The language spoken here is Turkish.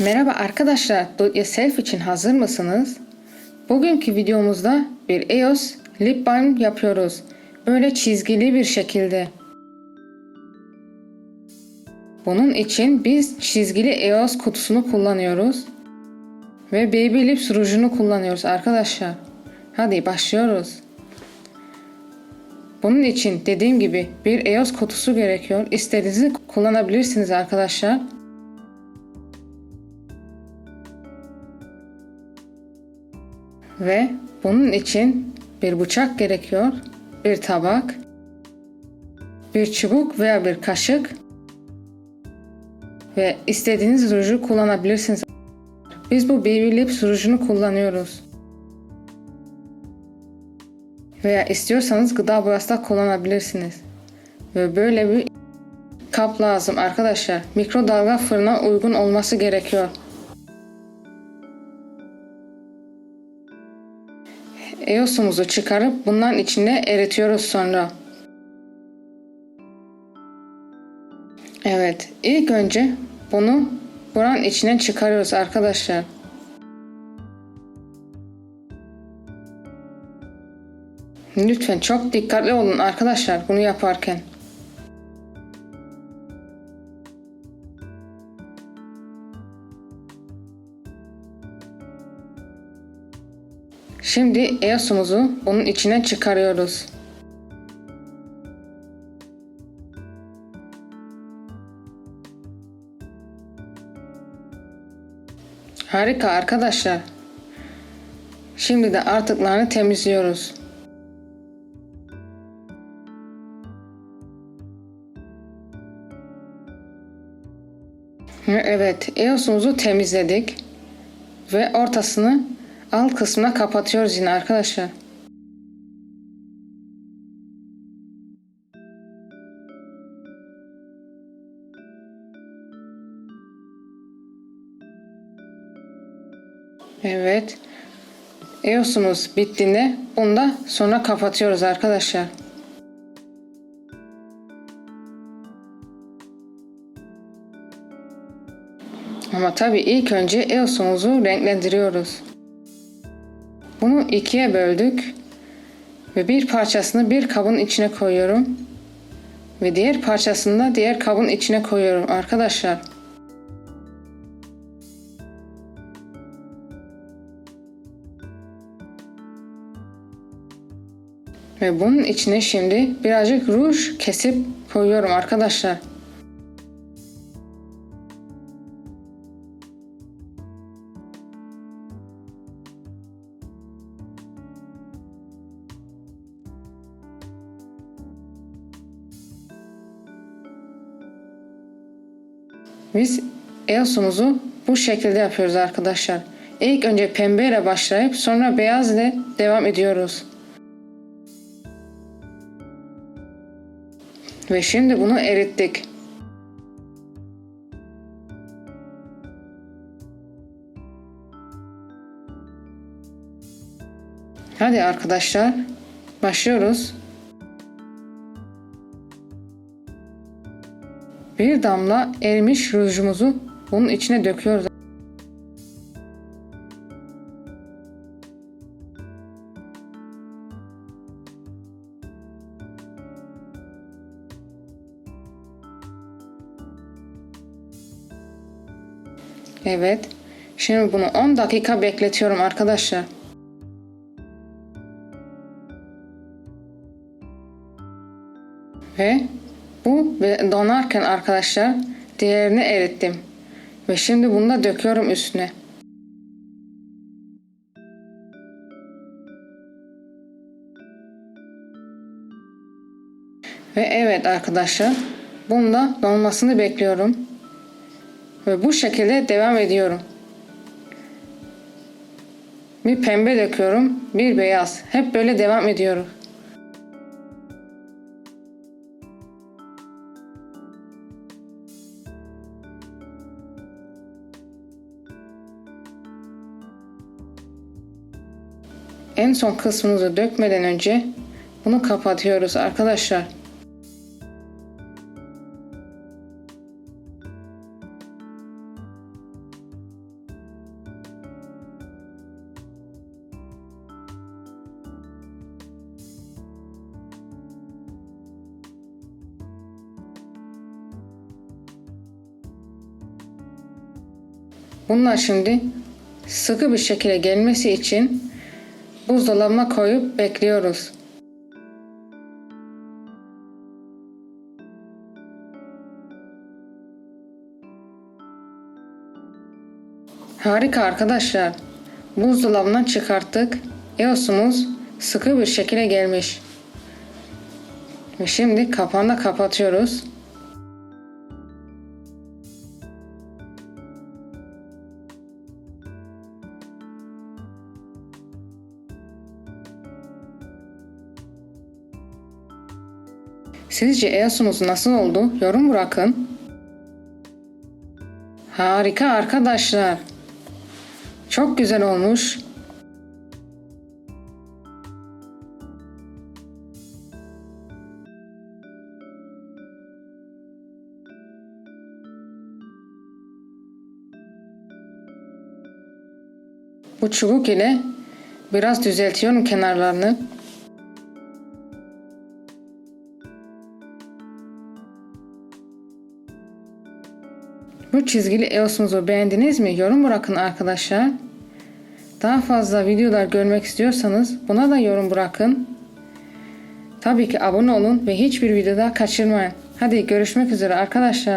Merhaba arkadaşlar, Do It Yourself için hazır mısınız? Bugünkü videomuzda bir EOS lip balm yapıyoruz. Böyle çizgili bir şekilde. Bunun için biz çizgili EOS kutusunu kullanıyoruz. Ve Baby Lips rujunu kullanıyoruz arkadaşlar. Hadi başlıyoruz. Bunun için dediğim gibi bir EOS kutusu gerekiyor. İstediğinizi kullanabilirsiniz arkadaşlar. Ve bunun için bir bıçak gerekiyor, bir tabak, bir çubuk veya bir kaşık ve istediğiniz ruju kullanabilirsiniz. Biz bu Baby Lips rujunu kullanıyoruz. Veya istiyorsanız gıda boyası da kullanabilirsiniz. Ve böyle bir kap lazım arkadaşlar. Mikrodalga fırına uygun olması gerekiyor. EOS'umuzu çıkarıp bundan içine eritiyoruz sonra. Evet, ilk önce bunu buranın içine çıkarıyoruz arkadaşlar. Lütfen çok dikkatli olun arkadaşlar bunu yaparken. Şimdi EOS'umuzu bunun içine çıkarıyoruz. Harika arkadaşlar. Şimdi de artıklarını temizliyoruz. Evet, EOS'umuzu temizledik ve ortasını alt kısmına kapatıyoruz yine arkadaşlar. Evet. EOS'umuz bittiğinde bunu da sonra kapatıyoruz arkadaşlar. Ama tabii ilk önce EOS'umuzu renklendiriyoruz. Bunu ikiye böldük ve bir parçasını bir kabın içine koyuyorum ve diğer parçasını da diğer kabın içine koyuyorum arkadaşlar. Ve bunun içine şimdi birazcık ruj kesip koyuyorum arkadaşlar. Biz EOS'umuzu bu şekilde yapıyoruz arkadaşlar. İlk önce pembe ile başlayıp sonra beyaz ile devam ediyoruz. Ve şimdi bunu erittik. Hadi arkadaşlar başlıyoruz. Bir damla erimiş rujumuzu bunun içine döküyoruz. Evet. Şimdi bunu 10 dakika bekletiyorum arkadaşlar. Ve bu ve donarken arkadaşlar diğerini erittim. Ve şimdi bunu da döküyorum üstüne. Ve evet arkadaşlar bunu da donmasını bekliyorum. Ve bu şekilde devam ediyorum. Bir pembe döküyorum, bir beyaz. Hep böyle devam ediyorum. En son kısmımızı dökmeden önce bunu kapatıyoruz arkadaşlar. Bunlar şimdi sıkı bir şekilde gelmesi için buzdolabına koyup bekliyoruz. Harika arkadaşlar. Buzdolabından çıkarttık. Eosumuz sıkı bir şekilde gelmiş. Şimdi kapağını kapatıyoruz. Sizce EOS'umuz nasıl oldu? Yorum bırakın. Harika arkadaşlar. Çok güzel olmuş. Bu çubuk ile biraz düzeltiyorum kenarlarını. Bu çizgili EOS'umuzu beğendiniz mi? Yorum bırakın arkadaşlar. Daha fazla videolar görmek istiyorsanız buna da yorum bırakın. Tabii ki abone olun ve hiçbir video daha kaçırmayın. Hadi görüşmek üzere arkadaşlar.